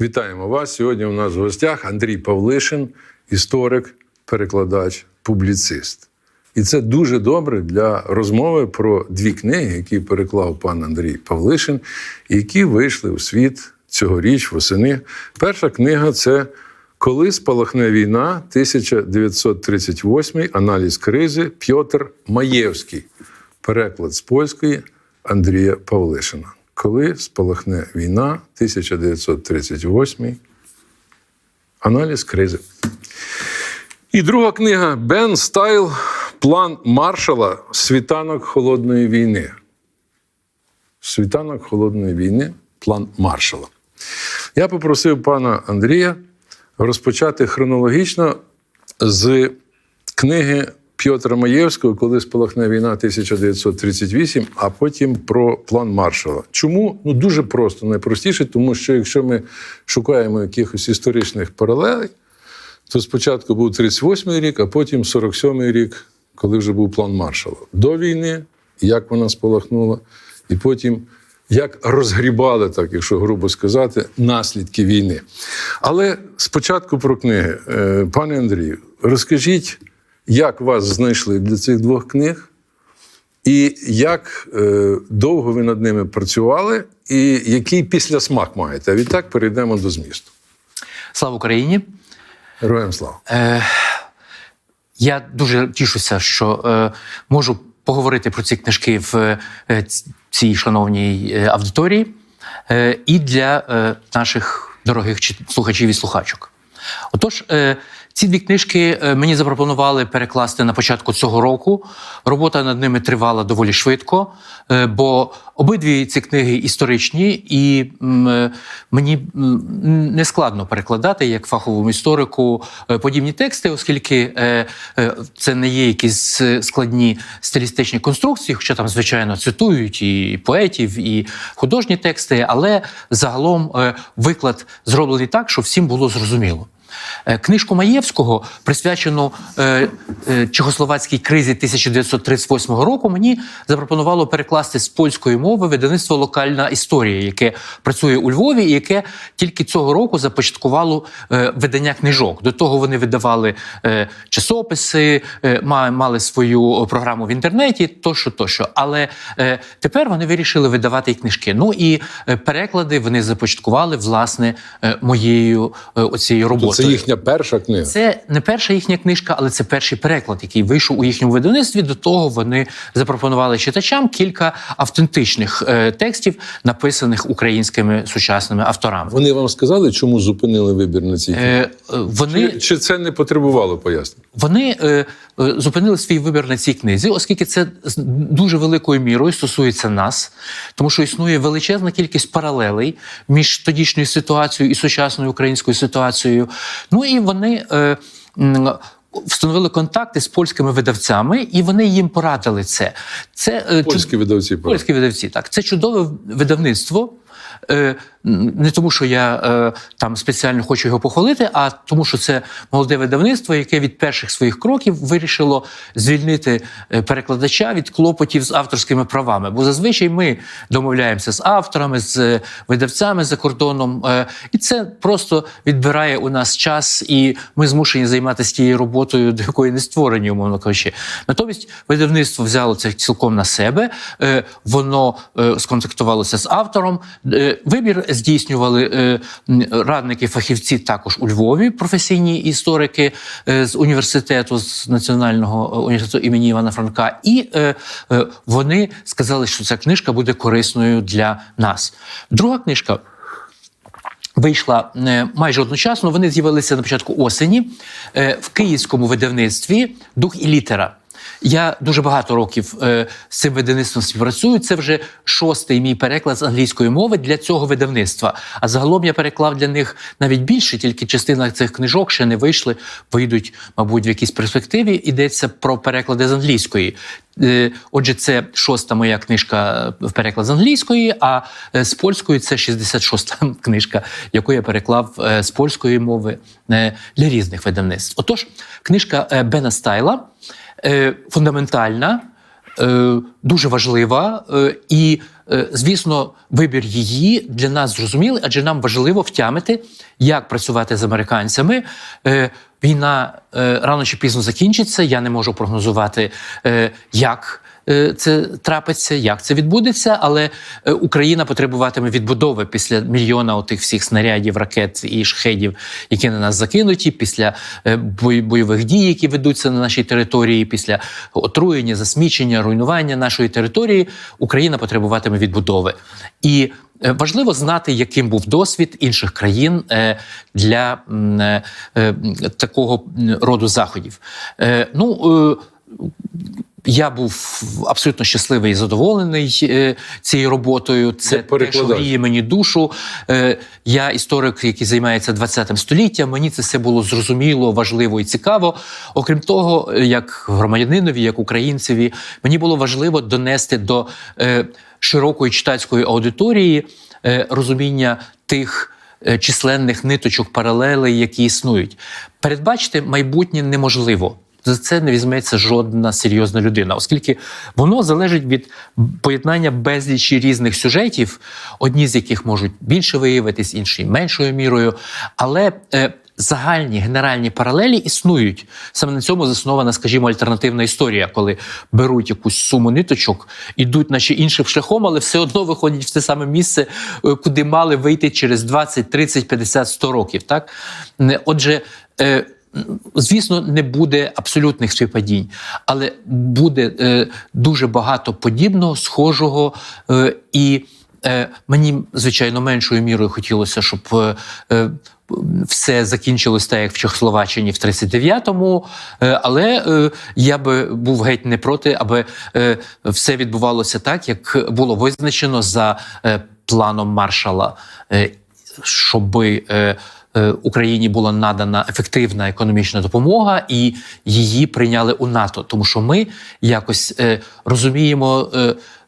Вітаємо вас. Сьогодні у нас в гостях Андрій Павлишин, історик, перекладач, публіцист. І це дуже добре для розмови про дві книги, які переклав пан Андрій Павлишин, які вийшли у світ цьогоріч восени. Перша книга це Коли спалахне війна, 1938 аналіз кризи Пьотр Маєвський. Переклад з польської Андрія Павлишина. Коли спалахне війна, 1938 аналіз кризи. І друга книга Бен Стайл План Маршала Світанок холодної війни. Світанок холодної війни. План Маршала. Я попросив пана Андрія розпочати хронологічно з книги П'єтра Маєвського, коли спалахне війна 1938, а потім про план Маршала. Чому? Ну дуже просто, найпростіше, тому що якщо ми шукаємо якихось історичних паралелей, то спочатку був 38-й рік, а потім 47-й рік, коли вже був план Маршала. До війни, як вона спалахнула, і потім як розгрібали, так, якщо грубо сказати, наслідки війни. Але спочатку про книги. Е, Пане Андрію, розкажіть, як вас знайшли для цих двох книг, і як е, довго ви над ними працювали, і який післясмак маєте? А відтак перейдемо до змісту. Слава Україні! Героям слава! Е, я дуже тішуся, що е, можу поговорити про ці книжки в е, цій шановній е, аудиторії е, і для е, наших дорогих слухачів і слухачок. Отож, е, ці дві книжки е, мені запропонували перекласти на початку цього року. Робота над ними тривала доволі швидко, е, бо обидві ці книги історичні, і е, мені не складно перекладати як фаховому історику подібні тексти, оскільки це не є якісь складні стилістичні конструкції, хоча там, звичайно, цитують і поетів, і художні тексти, але загалом виклад зроблений так, щоб всім було зрозуміло. Е, Книжку Маєвського, присвячену е, е, чехословацькій кризі 1938 року, мені запропонувало перекласти з польської мови видавництво Локальна історія, яке працює у Львові, і яке тільки цього року започаткувало видання книжок. До того вони видавали часописи, ма- мали свою програму в інтернеті, тощо, тощо. Але тепер вони вирішили видавати і книжки. Ну і переклади вони започаткували власне моєю оцією роботою. Це їхня перша книга. Це не перша їхня книжка, але це перший переклад, який вийшов у їхньому видавництві. До того вони запропонували читачам кілька автентичних е, текстів, написаних українськими сучасними авторами. Вони вам сказали, чому зупинили вибір на цій? Е, е, вони Чи, чи це не потребувало пояснень? Вони е, е, зупинили свій вибір на цій книзі, оскільки це дуже великою мірою стосується нас, тому що існує величезна кількість паралелей між тодішньою ситуацією і сучасною українською ситуацією. Ну і вони. Е, Встановили контакти з польськими видавцями, і вони їм порадили це. Це е, чуд- Польські видавці. Польські видавці, так. Це чудове видавництво. Не тому, що я е, там спеціально хочу його похвалити, а тому, що це молоде видавництво, яке від перших своїх кроків вирішило звільнити е, перекладача від клопотів з авторськими правами. Бо зазвичай ми домовляємося з авторами, з е, видавцями за кордоном, е, і це просто відбирає у нас час, і ми змушені займатися тією роботою, до якої не створені, умовно кажучи. Натомість видавництво взяло це цілком на себе. е, Воно е, сконтактувалося з автором. Е, Вибір здійснювали е, радники, фахівці також у Львові, професійні історики е, з університету, з національного е, університету імені Івана Франка. І вони сказали, що ця книжка буде корисною для нас. Друга книжка вийшла майже одночасно. Вони з'явилися на початку осені в київському видавництві Дух і літера. Я дуже багато років е, з цим видавництвом співпрацюю. Це вже шостий мій переклад з англійської мови для цього видавництва. А загалом я переклав для них навіть більше, тільки частина цих книжок ще не вийшли, вийдуть, мабуть, в якійсь перспективі. Йдеться про переклади з англійської. Е, Отже, це шоста моя книжка е, в переклад з англійської, а е, з польської це 66-та книжка, яку я переклав е, з польської мови е, для різних видавництв. Отож, книжка е, Бена Стайла е, фундаментальна, е, дуже важлива е, і е, звісно, вибір її для нас зрозумілий, адже нам важливо втямити, як працювати з американцями. Е, Війна е, рано чи пізно закінчиться. Я не можу прогнозувати, е, як е, це трапиться, як це відбудеться, але е, Україна потребуватиме відбудови після мільйона отих всіх снарядів, ракет і шхедів, які на нас закинуті, після е, бойових дій, які ведуться на нашій території, після отруєння, засмічення, руйнування нашої території. Україна потребуватиме відбудови. І е, важливо знати, яким був досвід інших країн е, для е, е, такого роду заходів. Е, Ну, е, я був абсолютно щасливий і задоволений е, цією роботою. Це те, що гріє мені душу. Е, я історик, який займається 20 століттям. Мені це все було зрозуміло, важливо і цікаво. Окрім того, як громадянинові, як українцеві, мені було важливо донести до е, широкої читацької аудиторії розуміння тих. Численних ниточок, паралелей, які існують, передбачити майбутнє неможливо. За це не візьметься жодна серйозна людина, оскільки воно залежить від поєднання безлічі різних сюжетів, одні з яких можуть більше виявитись, інші меншою мірою. Але е, загальні генеральні паралелі існують. Саме на цьому заснована, скажімо, альтернативна історія, коли беруть якусь суму ниточок, ідуть наче іншим шляхом, але все одно виходять в те саме місце, е, куди мали вийти через 20, 30, 50, 100 років. Так? Отже, е, Звісно, не буде абсолютних співпадінь, але буде е, дуже багато подібного, схожого. Е, і е, мені, звичайно, меншою мірою хотілося, щоб е, е, все закінчилось так, як в Чехословаччині в 39-му. Е, але я би був геть не проти, аби все відбувалося так, як було визначено за планом маршала. Щоби Україні була надана ефективна економічна допомога, і її прийняли у НАТО, тому що ми якось е, розуміємо.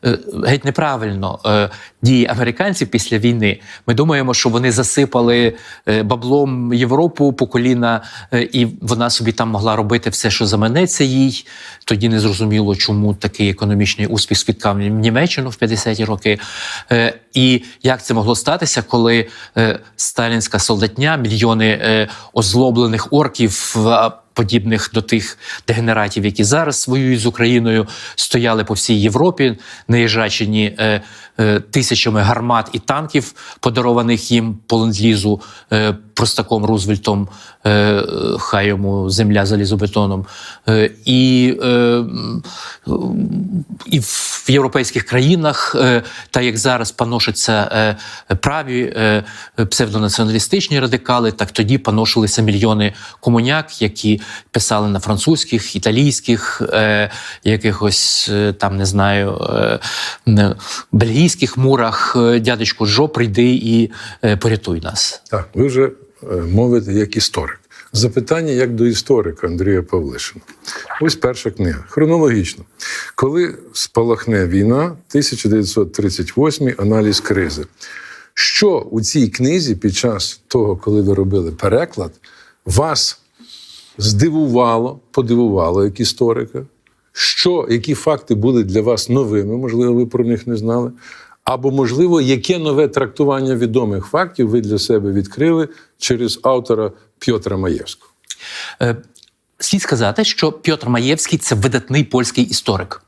Е, Геть неправильно е, дії американців після війни. Ми думаємо, що вони засипали е, баблом Європу по коліна, і вона собі там могла робити все, що заманеться їй. Тоді не зрозуміло, чому такий економічний успіх спіткав Німеччину в 50-ті роки. І як це могло статися, коли сталінська солдатня, мільйони озлоблених орків. Подібних до тих дегенератів, які зараз воюють з Україною, стояли по всій Європі, наїжачені е, тисячами гармат і танків, подарованих їм по ленд-лізу е, простаком Рузвельтом, е, е, хай йому земля залізобетоном. Е, і, е, і в європейських країнах, е, та як зараз паношаться е, праві е, псевдонаціоналістичні радикали, так тоді паношилися мільйони комуняк, які писали на французьких, італійських, е, якихось е, там не знаю, е, бельгійських мурах. е, Дядечку Жо, прийди і е, порятуй нас. Так, ви вже е, мовите як історик. Запитання як до історика Андрія Павлишина. Ось перша книга. Хронологічно. Коли спалахне війна, 1938 аналіз кризи. Що у цій книзі під час того, коли ви робили переклад, вас здивувало, подивувало як історика? Що, які факти були для вас новими, можливо, ви про них не знали? Або, можливо, яке нове трактування відомих фактів ви для себе відкрили через автора Пьотра Маєвського? Е, Слід сказати, що Пьотр Маєвський це видатний польський історик.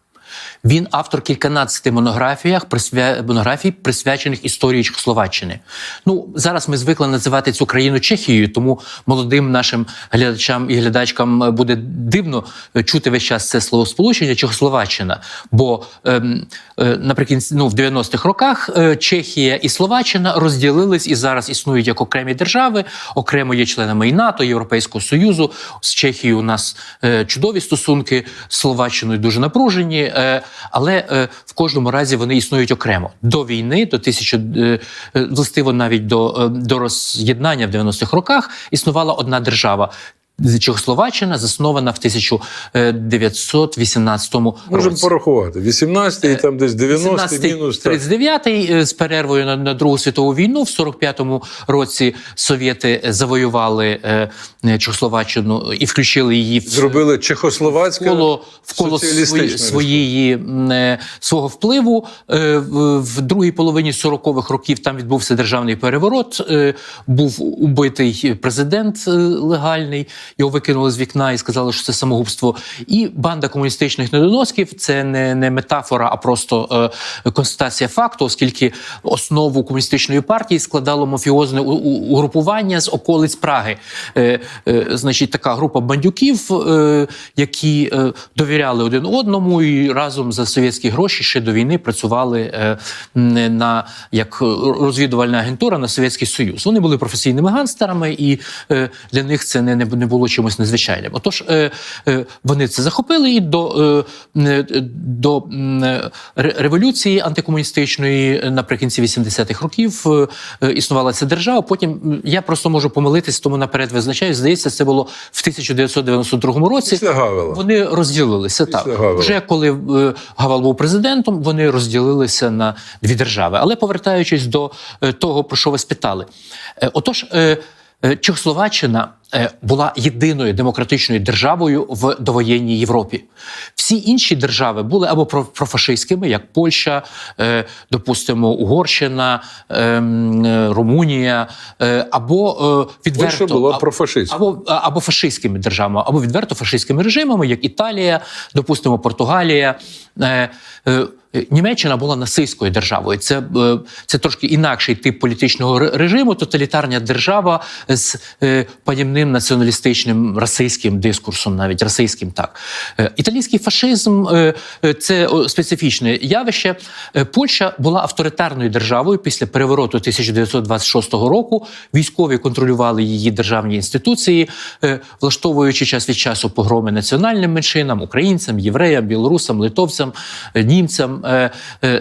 Він автор кільканадцяти монографіях, присвя... монографій, присвячених історії Чехословаччини. Ну зараз ми звикли називати цю країну Чехією, тому молодим нашим глядачам і глядачкам буде дивно е, чути весь час це словосполучення Чехословаччина. Бо ем, е, наприкінці ну, в 90-х роках е, Чехія і Словаччина розділились і зараз існують як окремі держави, окремо є членами і НАТО, Європейського Союзу. З Чехією у нас е, чудові стосунки, з Словаччиною дуже напружені. Е, але е, в кожному разі вони існують окремо до війни, до тисячі е, е, властиво навіть до, е, до роз'єднання в 90-х роках існувала одна держава. Чехословаччина заснована в 1918 Можемо порахувати. 18-й, і там десь 90-й мінус. так. 39-й е, з перервою на, на Другу світову війну. В 45-му році совєти завоювали е, е, Чехословаччину і включили її в Зробили Чехословацьке вколо, вколо соціалістична свої, своєї е, свого впливу. Е, В, в другій половині 40-х років там відбувся державний переворот. е, Був убитий президент е, легальний. Його викинули з вікна і сказали, що це самогубство. І банда комуністичних недоносків це не, не метафора, а просто е, констатація факту, оскільки основу комуністичної партії складало мафіозне угрупування з околиць Праги. Е, е, значить, така група бандюків, е, які е, довіряли один одному і разом за совєтські гроші ще до війни працювали е, на як розвідувальна агентура на Совєтський Союз. Вони були професійними гангстерами, і е, для них це не, не було чимось незвичайним. Отож, е, е, вони це захопили і до, е, до революції антикомуністичної наприкінці 80-х років існувала ця держава. Потім я просто можу помилитись, тому наперед визначаю. Здається, це було в 1992 році. Після Гавела. Вони розділилися так. Гавела. Вже коли Гавел був президентом, вони розділилися на дві держави. Але повертаючись до того, про що ви спитали, отож. Чехословаччина була єдиною демократичною державою в довоєнній Європі. Всі інші держави були або профашистськими, як Польща, е, допустимо, Угорщина, ем, е, Румунія, е, або е, відверто Польща була профашистська. або, або фашистськими державами, або відверто фашистськими режимами, як Італія, допустимо, Португалія. Е, е, Німеччина була нацистською державою. Це, е, це трошки інакший тип політичного режиму, тоталітарна держава з е, панівним націоналістичним расистським дискурсом, навіть расистським так. Е, Італійський фашизм е, е, це специфічне явище. Польща була авторитарною державою після перевороту 1926 року. Військові контролювали її державні інституції, влаштовуючи час від часу погроми національним меншинам, українцям, євреям, білорусам, литовцям, німцям,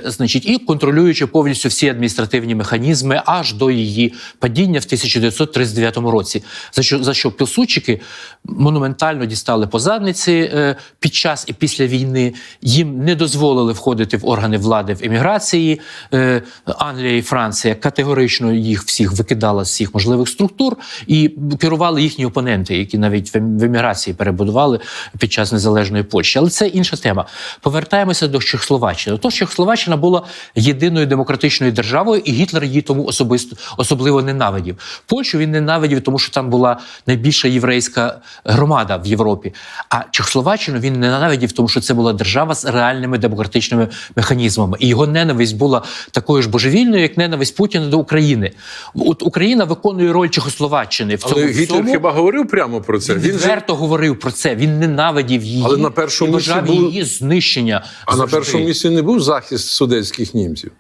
значить, і контролюючи повністю всі адміністративні механізми аж до її падіння в 1939 році. За що за що пілсудчики монументально дістали по задниці е, під час і після війни. Їм не дозволили входити в органи влади в еміграції. Е, Англія і Франція категорично їх всіх викидала з всіх можливих структур і керували їхні опоненти, які навіть в ем- еміграції перебудували під час незалежної Польщі. Але це інша тема. Повертаємося до Чехословаччини. Тож Чехословаччина була єдиною демократичною державою, і Гітлер її тому особисто особливо ненавидів. Польщу він ненавидів, тому що там була найбільша єврейська громада в Європі. А Чехословаччину він ненавидів, тому що це була держава з реальними демократичними механізмами. І його ненависть була такою ж божевільною, як ненависть Путіна до України. От Україна виконує роль Чехословаччини в цьому Але Гітлер всьому. хіба говорив прямо про це? Він Він же, говорив про це. Він ненавидів її Але на першому і місці бажав був- її знищення. а на першому місці не був захист судетських німців.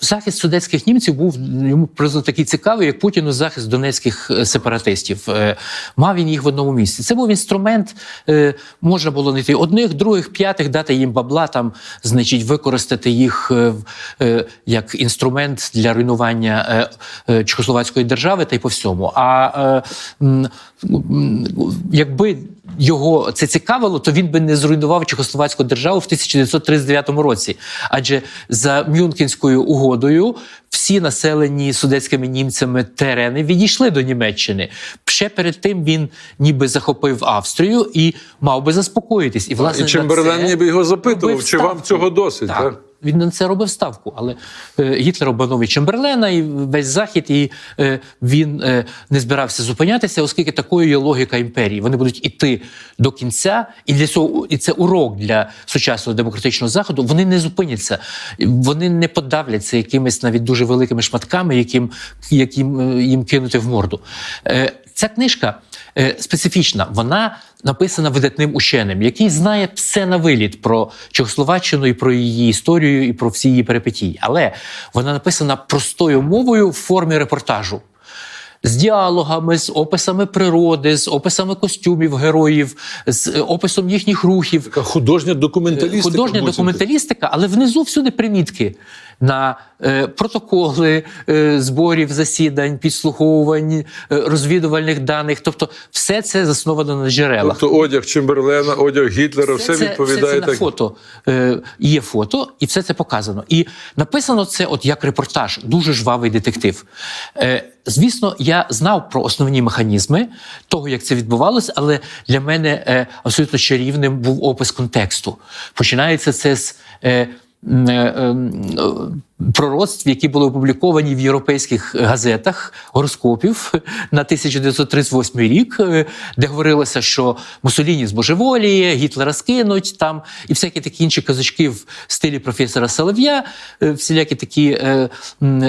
Захист судетських німців був йому приблизно такий цікавий, як Путіну захист донецьких е, сепаратистів. Е, Мав він їх в одному місці. Це був інструмент. е, Можна було знайти одних, других, п'ятих, дати їм бабла, там, значить, використати їх як інструмент для руйнування Чехословацької держави та й по всьому. А якби його це цікавило, то він би не зруйнував Чехословацьку державу в 1939 році. Адже за Мюнхенською угодою всі населені судетськими німцями терени відійшли до Німеччини. Ще перед тим він ніби захопив Австрію і мав би заспокоїтись. І власне І Чемберлен ніби його запитував, чи вам цього досить, так? Він на це робив ставку, але е, Гітлер обманув і Чемберлена і весь захід, і е, він е, не збирався зупинятися, оскільки такою є логіка імперії. Вони будуть іти до кінця, і для цього і це урок для сучасного демократичного заходу. Вони не зупиняться, вони не подавляться якимись навіть дуже великими шматками, яким, яким їм кинути в морду. Ця книжка е, специфічна. Вона написана видатним ученим, який знає все на виліт про Чехословаччину і про її історію, і про всі її перипетії. Але вона написана простою мовою в формі репортажу. З діалогами, з описами природи, з описами костюмів героїв, з е, описом їхніх рухів. Така художня документалістика. Художня документалістика, але внизу всюди примітки. На е, протоколи е, зборів засідань, підслуховувань, е, розвідувальних даних. Тобто, все це засновано на джерелах. Тобто одяг Чемберлена, одяг Гітлера, все, це, відповідає все це так. на фото. Е, є фото, і все це показано. І написано це, от як репортаж, дуже жвавий детектив. Е, звісно, я знав про основні механізми того, як це відбувалося, але для мене е, абсолютно чарівним був опис контексту. Починається це з. Е, ем, Пророцтв, які були опубліковані в європейських газетах гороскопів на 1938 рік, е, де говорилося, що Мусоліні збожеволіє, Гітлера скинуть там і всякі такі інші казочки в стилі професора Солов'я, е, всілякі такі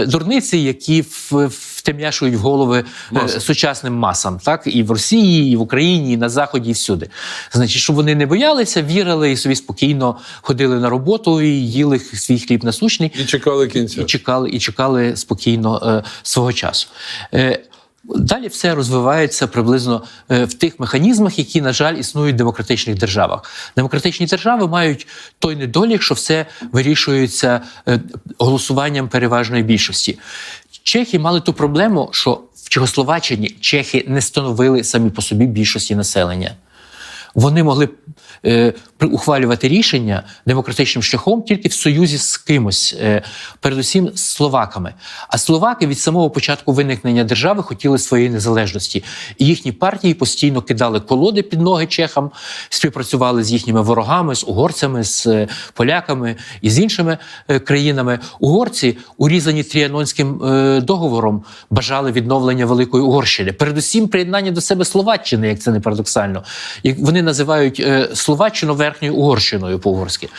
дурниці, які в- втем'яшують в голови е, сучасним масам, так і в Росії, і в Україні, і на Заході, і всюди. Значить, щоб вони не боялися, вірили і собі спокійно ходили на роботу і їли свій хліб насущний І чекали кінця. і чекали, і чекали спокійно е, свого часу. Е, Далі все розвивається приблизно е, в тих механізмах, які, на жаль, існують в демократичних державах. Демократичні держави мають той недолік, що все вирішується е, голосуванням переважної більшості. Чехи мали ту проблему, що в Чехословаччині чехи не становили самі по собі більшості населення. Вони могли ухвалювати рішення демократичним шляхом тільки в союзі з кимось, е, передусім з словаками. А словаки від самого початку виникнення держави хотіли своєї незалежності. І їхні партії постійно кидали колоди під ноги чехам, співпрацювали з їхніми ворогами, з угорцями, з е, поляками і з іншими е, країнами. Угорці, урізані Тріанонським е, договором, бажали відновлення Великої Угорщини. Передусім, приєднання до себе Словаччини, як це не парадоксально. Як вони називають е, Словаччину верхньою Угорщиною по-угорськи.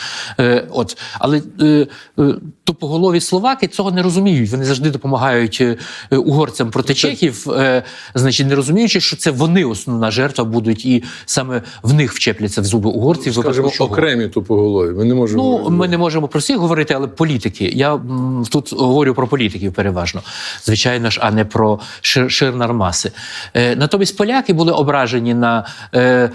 Е, от. Але е, е, тупоголові словаки цього не розуміють. Вони завжди допомагають е, угорцям проти чехів, е, значить, не розуміючи, що це вони основна жертва будуть, і саме в них вчепляться в зуби угорців. Скажімо, чого. окремі тупоголові. Ми не можемо. Ну, ми не можемо про всіх говорити, але політики. Я м, тут говорю про політиків переважно, звичайно ж, а не про шир, ширнар маси. Е, натомість поляки були ображені на е,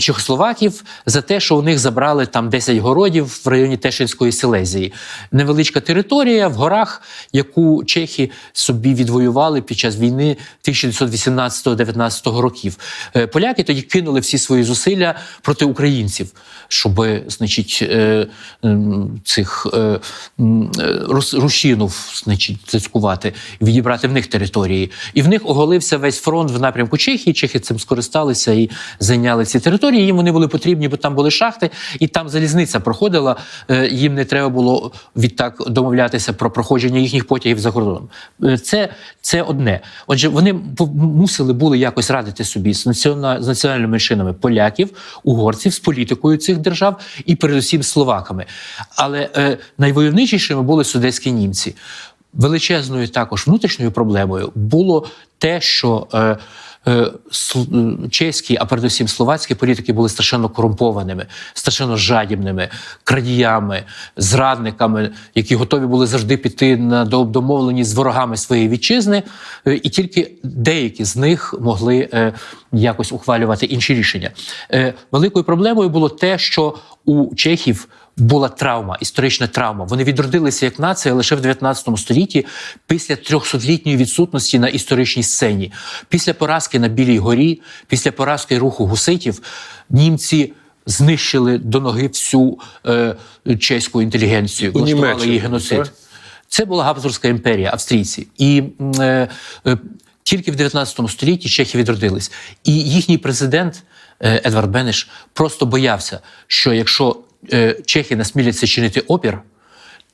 чехословаків за те, що у них забрали там 10 городів в районі Тешинської Силезії. Невеличка територія в горах, яку чехи собі відвоювали під час війни 1918-19 років. Е, поляки тоді кинули всі свої зусилля проти українців, щоб, значить, е, цих е, русінів, значить, і відібрати в них території. І в них оголився весь фронт в напрямку Чехії. Чехи цим скористалися і зайняли ці території. Їм вони були потрібні, бо там були шахти, і там залізниця проходила. Е, Їм не треба було відтак домовлятися про проходження їхніх потягів за кордоном. Е, Це, це одне. Отже, вони мусили були якось радити собі з, націона- з національними меншинами поляків, угорців, з політикою цих держав і передусім словаками. Але е, найвойовничішими були судетські німці. Величезною також внутрішньою проблемою було те, що е, чеські, а передусім словацькі політики були страшенно корумпованими, страшенно жадібними, крадіями, зрадниками, які готові були завжди піти на до- домовленість з ворогами своєї вітчизни, е, і тільки деякі з них могли е, якось ухвалювати інші рішення. Е, великою проблемою було те, що у чехів була травма, історична травма. Вони відродилися як нація лише в 19 столітті після 300-літньої відсутності на історичній сцені. Після поразки на Білій горі, після поразки руху гуситів, німці. Знищили до ноги всю е, чеську інтелігенцію, влаштували її геноцид. так? Це була Габсбурзька імперія, австрійці. І е, е, тільки в 19 столітті чехи відродились. І їхній президент е, Едвард Бенеш просто боявся, що якщо чехи насміляться чинити опір,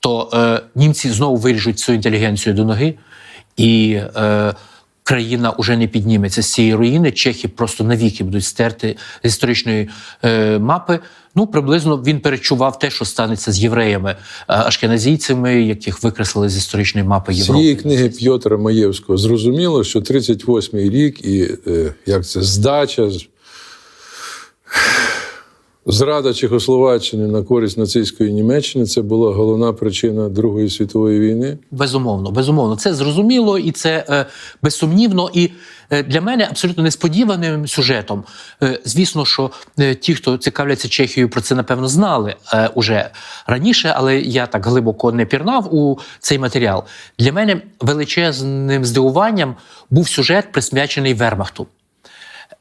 то е, німці знову виріжуть цю інтелігенцію до ноги, і е, країна уже не підніметься з цієї руїни. Чехи просто навіки будуть стерти з історичної е, мапи. Ну, приблизно він перечував те, що станеться з євреями, е, ашкеназійцями, яких викреслили з історичної мапи З Європи. цієї книги П'єтра Маєвського зрозуміло, що 38-й рік і е, як це здача, зрада Чехословаччини на користь нацистської Німеччини це була головна причина Другої світової війни. Безумовно, безумовно, це зрозуміло і це е, безсумнівно. І е, для мене абсолютно несподіваним сюжетом. Е, звісно, що е, ті, хто цікавляться Чехією, про це напевно знали е, уже раніше, але я так глибоко не пірнав у цей матеріал. Для мене величезним здивуванням був сюжет, присвячений Вермахту.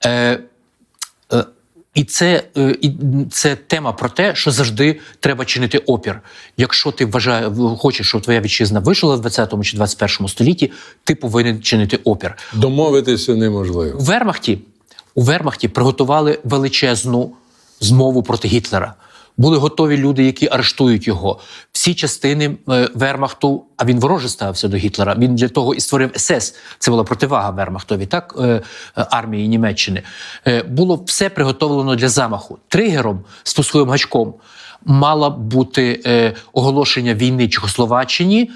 Е, Е, І це, е, і це тема про те, що завжди треба чинити опір. Якщо ти вважає, хочеш, щоб твоя вітчизна вижила в 20 чи 21 столітті, ти повинен чинити опір. Домовитися неможливо. У Вермахті, у Вермахті приготували величезну змову проти Гітлера. Були готові люди, які арештують його. Всі частини е, Вермахту, а він вороже ставився до Гітлера. Він для того і створив СС. Це була противага Вермахтові, так е, е, армії Німеччини. Було все приготовлено для замаху. Тригером, спусковим гачком, мало бути оголошення війни Чехословаччині.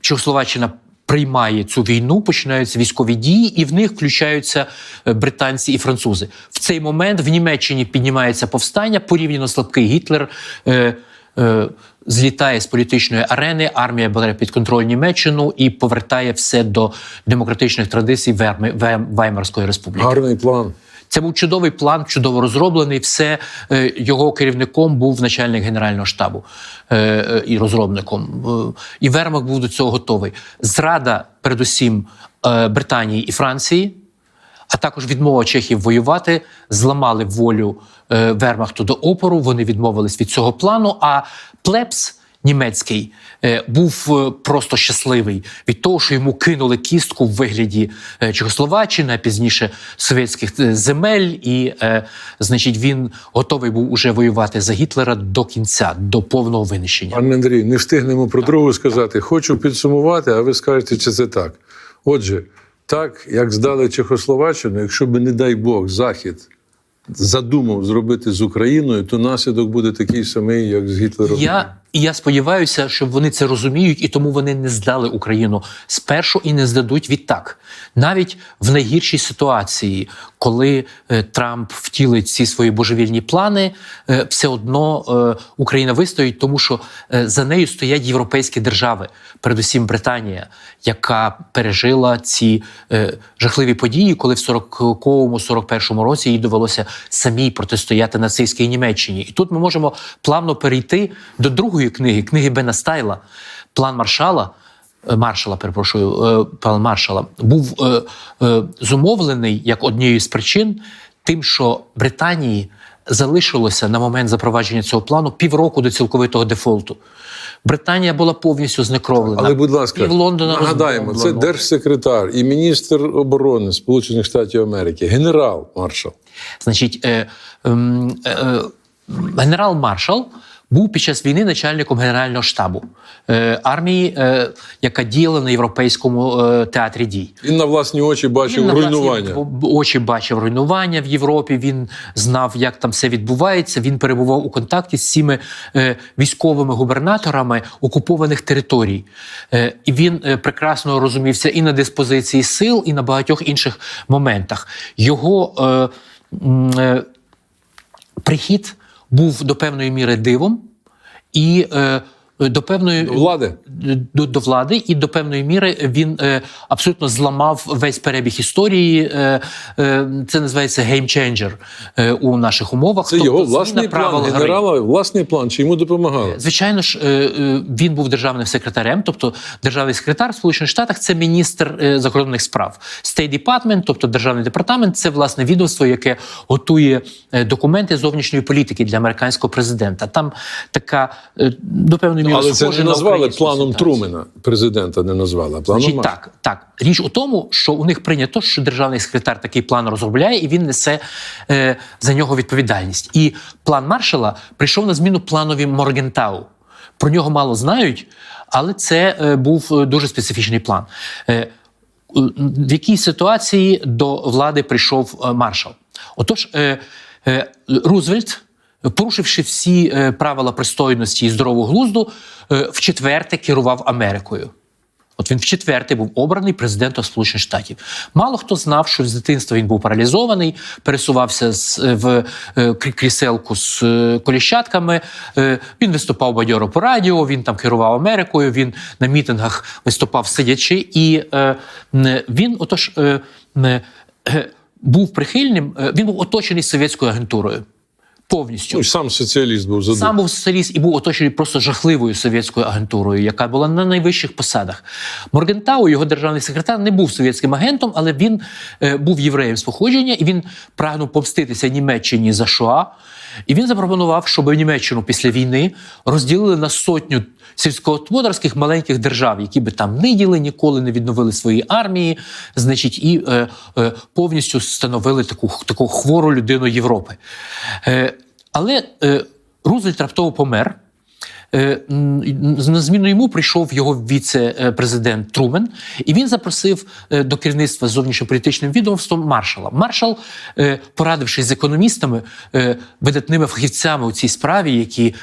Чехословаччина приймає цю війну, починаються військові дії, і в них включаються е, британці і французи. В цей момент в Німеччині піднімається повстання, порівняно слабкий Гітлер. Е, е, Злітає з політичної арени, армія бере під контроль Німеччину і повертає все до демократичних традицій Верми- Ве- Ваймарської республіки. Гарний план. Це був чудовий план, чудово розроблений. Все е, його керівником був начальник генерального штабу е, е, і розробником. І Вермах був до цього готовий. Зрада, передусім, Британії і Франції, а також відмова Чехів воювати, зламали волю Вермахту до опору. Вони відмовились від цього плану. А плебс німецький е, був е, просто щасливий від того, що йому кинули кістку в вигляді е, Чехословаччини, а пізніше совєтських земель, і значить він готовий був уже воювати за Гітлера до кінця, до повного винищення. Пане Андрій, не встигнемо про другу сказати. Хочу підсумувати, а ви скажете, чи це так. Отже, так як здали Чехословаччину, якщо би, не дай Бог, Захід задумав зробити з Україною, то наслідок буде такий самий, як з Гітлером. Я і я сподіваюся, що вони це розуміють, і тому вони не здали Україну спершу і не здадуть відтак. Навіть в найгіршій ситуації, коли е, Трамп втілить ці свої божевільні плани, е, все одно е, Україна вистоїть, тому що за нею стоять європейські держави, передусім Британія, яка пережила ці жахливі події, коли в 40-му, 41-му році їй довелося самій протистояти нацистській Німеччині. І тут ми можемо плавно перейти до другої книги, книги Бена Стайла, План Маршала. е, Маршала, перепрошую, е, план Маршала був е, е, зумовлений як однією з причин, тим, що Британії залишилося на момент запровадження цього плану півроку до цілковитого дефолту. Британія була повністю знекровлена. Але, будь ласка, і в Лондона нагадаємо, це держсекретар і міністр оборони Сполучених Штатів Америки, генерал маршал. Значить, е, ем, е, е, генерал Маршал був під час війни начальником генерального штабу е, армії, е, яка діяла на європейському е, театрі дій. Він на власні очі бачив Він на власні руйнування. очі бачив руйнування в Європі. Він знав, як там все відбувається. Він перебував у контакті з цими е, військовими губернаторами окупованих територій. Е, і він е, прекрасно розумівся і на диспозиції сил, і на багатьох інших моментах. Його е, е, прихід був до певної міри дивом. І е, до певної Влади. до, до влади, і до певної міри він е, абсолютно зламав весь перебіг історії. Е, е, це називається геймченджер е, у наших умовах. Це Тобто його власний план правил гри. власний план, чи йому допомагали? Звичайно ж, е, е, він був державним секретарем, тобто державний секретар в Сполучених Штатах це міністр е, закордонних справ. State Department, тобто державний департамент, це власне відомство, яке готує е, документи зовнішньої політики для американського президента. Там така е, до певної міри Але це не назвали українську планом ситуацію. Трумена. Президента не назвали, а планом Значить, так, так. Річ у тому, що у них прийнято, що державний секретар такий план розробляє, і він несе е, за нього відповідальність. І план Маршала прийшов на зміну планові Моргентау. Про нього мало знають, але це е, був е, дуже специфічний план. Е, в якій ситуації до влади прийшов е, маршал? Отож, е, е, Рузвельт, порушивши всі е, правила пристойності і здорового глузду, е, вчетверте керував Америкою. От він в четверте був обраний президентом Сполучених Штатів. Мало хто знав, що з дитинства він був паралізований, пересувався з, е, в кріселку з коліщатками. Він виступав бадьоро по радіо, він там керував Америкою, він на мітингах виступав сидячи. І він, отож, е, був прихильним, він був оточений совєтською агентурою. Повністю Ну, сам соціаліст був задуманий. сам був соціаліст і був оточений просто жахливою совєтською агентурою, яка була на найвищих посадах. Моргентау, його державний секретар, не був совєтським агентом, але він е, був євреєм з походження, і він прагнув помститися Німеччині за Шоа. І він запропонував, щоб Німеччину після війни розділили на сотню сільськогосподарських маленьких держав, які би там ниділи, ніколи не відновили свої армії, значить, і е, е, повністю становили таку, таку хвору людину Європи. Е, але е, Рузвельт раптово помер. Е, На зміну йому прийшов його віце-президент Трумен, і він запросив е, до керівництва зовнішньополітичним відомством маршала. Маршал, е, порадившись з економістами, видатними фахівцями у цій справі, які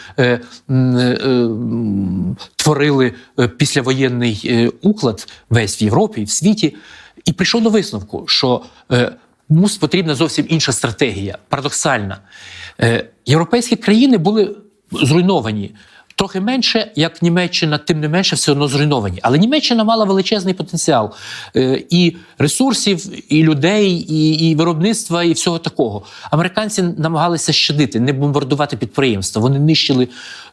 творили післявоєнний уклад весь в Європі і в світі, і прийшов до висновку, що мус потрібна зовсім інша стратегія, парадоксальна. Європейські країни були зруйновані. Трохи менше, як Німеччина, тим не менше, все одно зруйновані. Але Німеччина мала величезний потенціал е, і ресурсів, і людей, і, і виробництва, і всього такого. Американці намагалися щадити, не бомбардувати підприємства. Вони нищили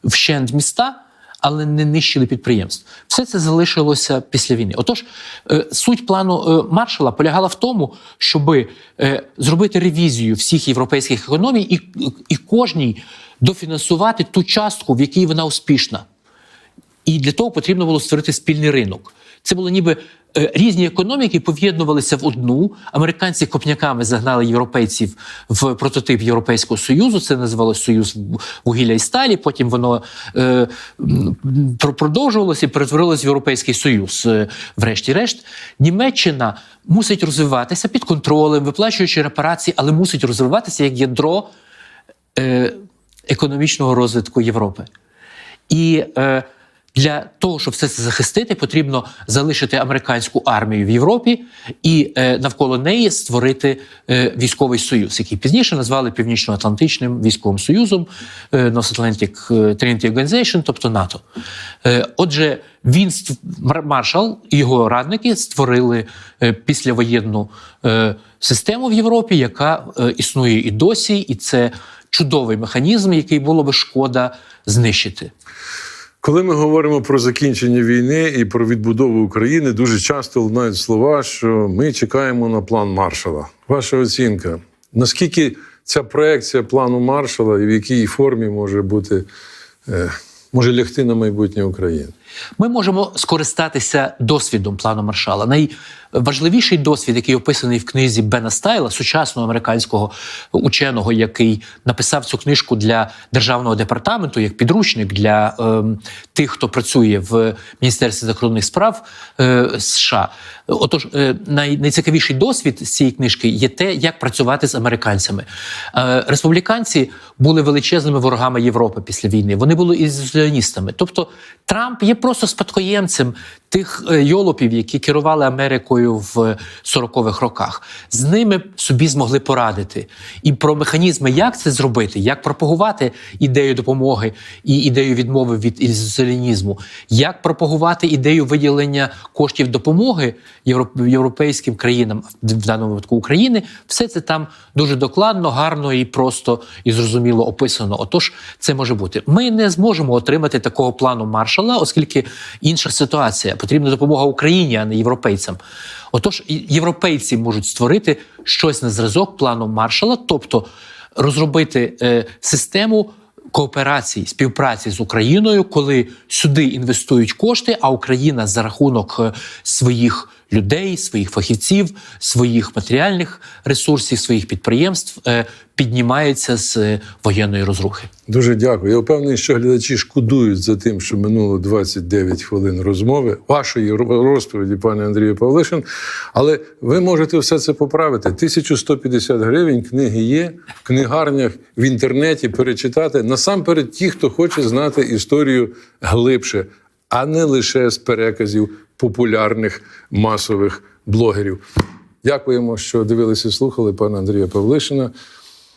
вщент міста, але не нищили підприємств. Все це залишилося після війни. Отож, е, суть плану е, Маршала полягала в тому, щоб зробити ревізію всіх європейських економій і, і кожній дофінансувати ту частку, в якій вона успішна. І для того потрібно було створити спільний ринок. Це було ніби е, різні економіки поєднувалися в одну. Американці копняками загнали європейців в прототип Європейського союзу. Це називалося Союз вугілля і сталі. Потім воно е, продовжувалося і перетворилося в Європейський Союз. Е, Врешті-решт, Німеччина мусить розвиватися під контролем, виплачуючи репарації, але мусить розвиватися як ядро е, економічного розвитку Європи. І е, для того, щоб все це захистити, потрібно залишити американську армію в Європі і е, навколо неї створити е, військовий союз, який пізніше назвали Північно-Атлантичним військовим союзом е, North Atlantic Treaty Organization, тобто НАТО. Е, отже, він маршал і його радники створили е, післявоєнну е, систему в Європі, яка е, існує і досі, і це чудовий механізм, який було би шкода знищити. Коли ми говоримо про закінчення війни і про відбудову України, дуже часто лунають слова, що ми чекаємо на план маршала. Ваша оцінка. Наскільки ця проекція плану маршала і в якій формі може бути, е, може лягти на майбутнє України? Ми можемо скористатися досвідом плану Маршала. Найважливіший досвід, який описаний в книзі Бена Стайла, сучасного американського ученого, який написав цю книжку для державного департаменту як підручник для ем, тих, хто працює в Міністерстві закордонних справ е, США. Отож, е, най, найцікавіший досвід цієї книжки є те, як працювати з американцями. Е, республіканці були величезними ворогами Європи після війни. Вони були ізоляціоністами. Тобто Трамп є просто спадкоємцем тих е, йолопів, які керували Америкою в 40-х роках. З ними собі змогли порадити. І про механізми, як це зробити, як пропагувати ідею допомоги і ідею відмови від ізоляціонізму, як пропагувати ідею виділення коштів допомоги європейським країнам, в даному випадку України, все це там дуже докладно, гарно і просто і зрозуміло описано. Отож, це може бути. Ми не зможемо отримати такого плану маршала, оскільки інша ситуація. Потрібна допомога Україні, а не європейцям. Отож, європейці можуть створити щось на зразок плану маршала, тобто розробити е, систему. Кооперації, співпраці з Україною, коли сюди інвестують кошти, а Україна за рахунок е, своїх людей, своїх фахівців, своїх матеріальних ресурсів, своїх підприємств е, піднімається з е, воєнної розрухи. Дуже дякую. Я впевнений, що глядачі шкодують за тим, що минуло 29 хвилин розмови, вашої розповіді, пане Андрію Павлишин. Але ви можете все це поправити. 1150 гривень книги є в книгарнях в інтернеті перечитати. Насамперед, ті, хто хоче знати історію глибше, а не лише з переказів популярних масових блогерів. Дякуємо, що дивилися і слухали пана Андрія Павлишина,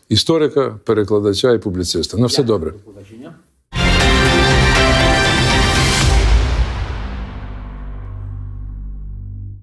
історика, перекладача і публіциста. На все добре.